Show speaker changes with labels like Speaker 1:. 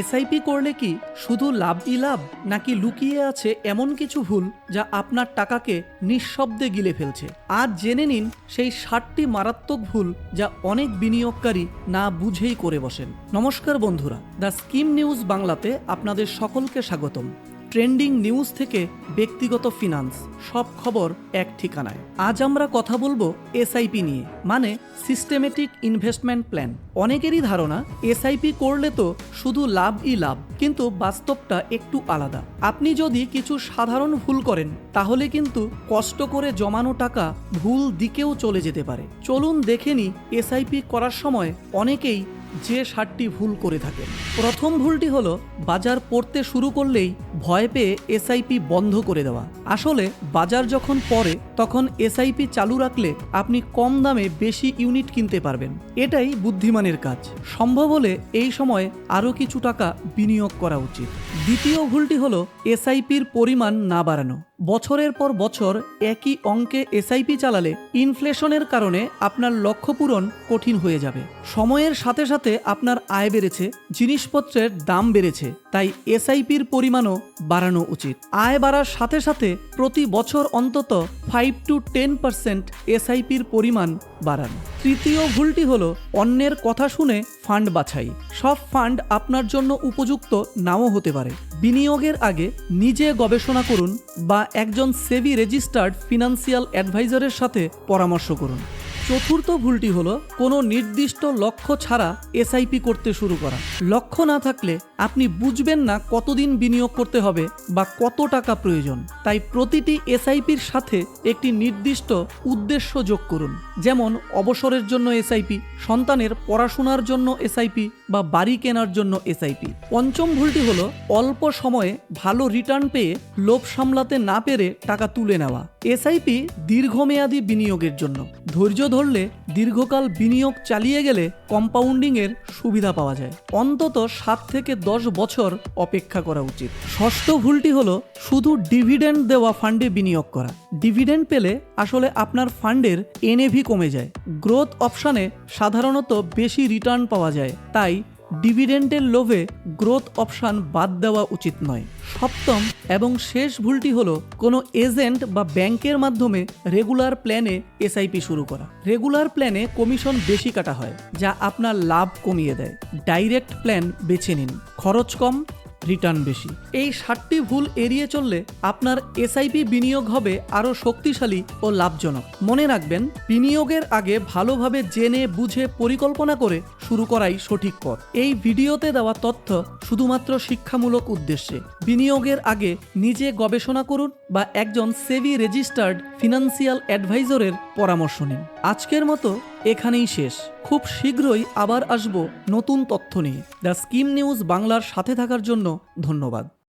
Speaker 1: SIP করলে কি শুধু লাভই লাভ, নাকি লুকিয়ে আছে এমন কিছু ভুল যা আপনার টাকাকে নিঃশব্দে গিলে ফেলছে? আজ জেনে নিন সেই ষাটটি মারাত্মক ভুল যা অনেক বিনিয়োগকারী না বুঝেই করে বসেন। নমস্কার বন্ধুরা, দ্য স্কিম নিউজ বাংলাতে আপনাদের সকলকে স্বাগতম। ট্রেন্ডিং নিউজ থেকে ব্যক্তিগত ফিনান্স, সব খবর এক ঠিকানায়। আজ আমরা কথা বলব এসআইপি নিয়ে মানে সিস্টেমেটিক ইনভেস্টমেন্ট প্ল্যান। অনেকেরই ধারণা, এসআইপি করলে তো শুধু লাভই লাভ, কিন্তু বাস্তবটা একটু আলাদা। আপনি যদি কিছু সাধারণ ভুল করেন, তাহলে কিন্তু কষ্ট করে জমানো টাকা ভুল দিকেও চলে যেতে পারে। চলুন দেখে নি এসআইপি করার সময় অনেকেই যে ষাটটি ভুল করে থাকেন প্রথম ভুলটি হলো, বাজার পড়তে শুরু করলেই ভয় পেয়ে এসআইপি বন্ধ করে দেওয়া। আসলে, বাজার যখন পড়ে, তখন এসআইপি চালু রাখলে আপনি কম দামে বেশি ইউনিট কিনতে পারবেন। এটাই বুদ্ধিমানের কাজ। সম্ভব হলে এই সময় আরও কিছু টাকা বিনিয়োগ করা উচিত। দ্বিতীয় ভুলটি হলো এসআইপির পরিমাণ না বাড়ানো। বছরের পর বছর একই অঙ্কে এসআইপি চালালে ইনফ্লেশনের কারণে আপনার লক্ষ্য পূরণ কঠিন হয়ে যাবে। সময়ের সাথে সাথে আপনার আয় বেড়েছে, জিনিসপত্রের দাম বেড়েছে, তাই এসআইপির পরিমাণও বাড়ানো উচিত। আয় বাড়ার সাথে সাথে প্রতি বছর অন্তত ফাইভ টু টেন পার্সেন্ট এসআইপির পরিমাণ বাড়ান। তৃতীয় ভুলটি হলো অন্যের কথা শুনে ফান্ড বাছাই। সব ফান্ড আপনার জন্য উপযুক্ত নাও হতে পারে। বিনিয়োগের আগে নিজে গবেষণা করুন বা একজন সেবি রেজিস্টার্ড ফিনান্সিয়াল অ্যাডভাইজারের সাথে পরামর্শ করুন। চতুর্থ ভুলটি হলো কোনো নির্দিষ্ট লক্ষ্য ছাড়া এসআইপি করতে শুরু করা। লক্ষ্য না থাকলে আপনি বুঝবেন না কতদিন বিনিয়োগ করতে হবে বা কত টাকা প্রয়োজন। তাই প্রতিটি এসআইপির সাথে একটি নির্দিষ্ট উদ্দেশ্য যোগ করুন। যেমন, অবসরের জন্য এসআইপি, সন্তানের পড়াশোনার জন্য এসআইপি বা বাড়ি কেনার জন্য এসআইপি পঞ্চম ভুলটি হলো, অল্প সময়ে ভালো রিটার্ন পেয়ে লোভ সামলাতে না পেরে টাকা তুলে নেওয়া। এসআইপি দীর্ঘমেয়াদী বিনিয়োগের জন্য। ধৈর্য ধরলে দীর্ঘকাল বিনিয়োগ চালিয়ে গেলে কম্পাউন্ডিংয়ের সুবিধা পাওয়া যায়। অন্তত সাত থেকে দশ বছর অপেক্ষা করা উচিত। ষষ্ঠ ভুলটি হলো শুধু ডিভিডেন্ড দেওয়া ফান্ডে বিনিয়োগ করা। ডিভিডেন্ড পেলে আসলে আপনার ফান্ডের এনএভি কমে যায়। গ্রোথ অপশানে সাধারণত বেশি রিটার্ন পাওয়া যায়। তাই ডিভিডেন্ডের লোভে গ্রোথ অপশান বাদ দেওয়া উচিত নয়। সপ্তম এবং শেষ ভুলটি হলো কোনো এজেন্ট বা ব্যাংকের মাধ্যমে রেগুলার প্ল্যানে এসআইপি শুরু করা। রেগুলার প্ল্যানে কমিশন বেশি কাটা হয়, যা আপনার লাভ কমিয়ে দেয়। ডাইরেক্ট প্ল্যান বেছে নিন। খরচ কম রিটার্ন বেশি। এই ষাটটি ভুল এড়িয়ে চললে আপনার এসআইপি বিনিয়োগ হবে আরও শক্তিশালী ও লাভজনক। মনে রাখবেন, বিনিয়োগের আগে ভালোভাবে জেনে বুঝে পরিকল্পনা করে শুরু করাই সঠিক পথ। এই ভিডিওতে দেওয়া তথ্য শুধুমাত্র শিক্ষামূলক উদ্দেশ্যে। বিনিয়োগের আগে নিজে গবেষণা করুন বা একজন সেভি রেজিস্টার্ড ফিনান্সিয়াল অ্যাডভাইজরের পরামর্শ নিন। আজকের মতো এখানেই শেষ। খুব শীঘ্রই আবার আসব নতুন তথ্য নিয়ে। দ্য স্কিম নিউজ বাংলার সাথে থাকার জন্য ধন্যবাদ।